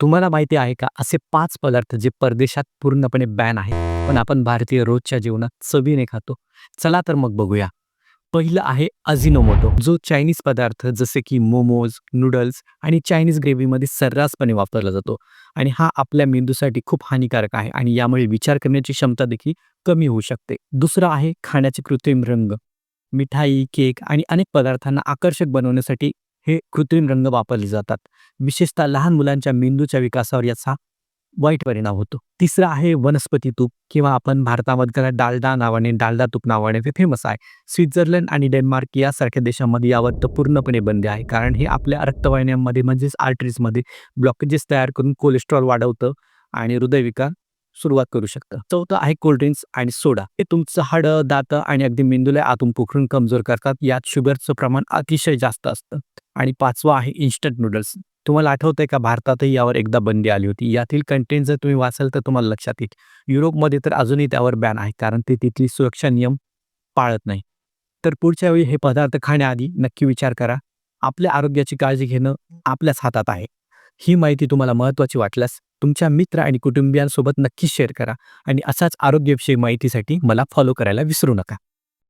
तुम्हाला माहिती आहे का असे पाच पदार्थ जे परदेशात पूर्णपणे बॅन आहेत पण आपण भारतीय रोजच्या जीवनात चवीने खातो. चला तर मग बघूया. पहिलं आहे अजिनोमोटो जो चायनीज पदार्थ जसे की मोमोज नूडल्स आणि चायनीज ग्रेव्हीमध्ये सर्रासपणे वापरला जातो. आणि हा आपल्या मेंदूसाठी खूप हानिकारक आहे आणि यामुळे विचार करण्याची क्षमता देखील कमी होऊ शकते. दुसरं आहे खाण्याचे कृत्रिम रंग. मिठाई केक आणि अनेक पदार्थांना आकर्षक बनवण्यासाठी हे कृत्रिम रंग वापरले जातात. विशेषतः लहान मुलांच्या मेंदूच्या विकासावर याचा वाईट परिणाम होतो. तिसरं आहे वनस्पती तूप किंवा आपण भारतामध्ये डालडा नावाने डालडा तूप नावाने ते फेमस आहे. स्वित्झर्लंड आणि डेन्मार्क यासारख्या देशांमध्ये यावर तर पूर्णपणे बंदी आहे. कारण हे आपल्या रक्तवाहिन्यांमध्ये म्हणजेच आर्टरीजमध्ये ब्लॉकेजेस तयार करून कोलेस्ट्रॉल वाढवतं आणि हृदयविकार सुरुवात करू शकतं. चौथं आहे कोल्ड्रिंक्स आणि सोडा हे तुमचं हाडं दात आणि अगदी मेंदूला आतून पोखरून कमजोर करतात. यात शुगरचं प्रमाण अतिशय जास्त असतं. आणि पाचवं आहे इन्स्टंट नूडल्स तुम्हाला आठवतंय का भारतातही यावर एकदा बंदी आली होती. यातील कंटेंट जर तुम्ही वाचाल तर तुम्हाला लक्षात येईल. युरोपमध्ये तर अजूनही त्यावर बॅन आहे. कारण ते तिथली सुरक्षा नियम पाळत नाही. तर पुढच्या वेळी हे पदार्थ खाण्याआधी नक्की विचार करा. आपल्या आरोग्याची काळजी घेणं आपल्याच हातात आहे. ही माहिती तुम्हाला महत्त्वाची वाटल्यास तुमच्या मित्र आणि कुटुंबियांसोबत नक्कीच शेअर करा आणि असाच आरोग्यविषयी माहितीसाठी मला फॉलो करायला विसरू नका.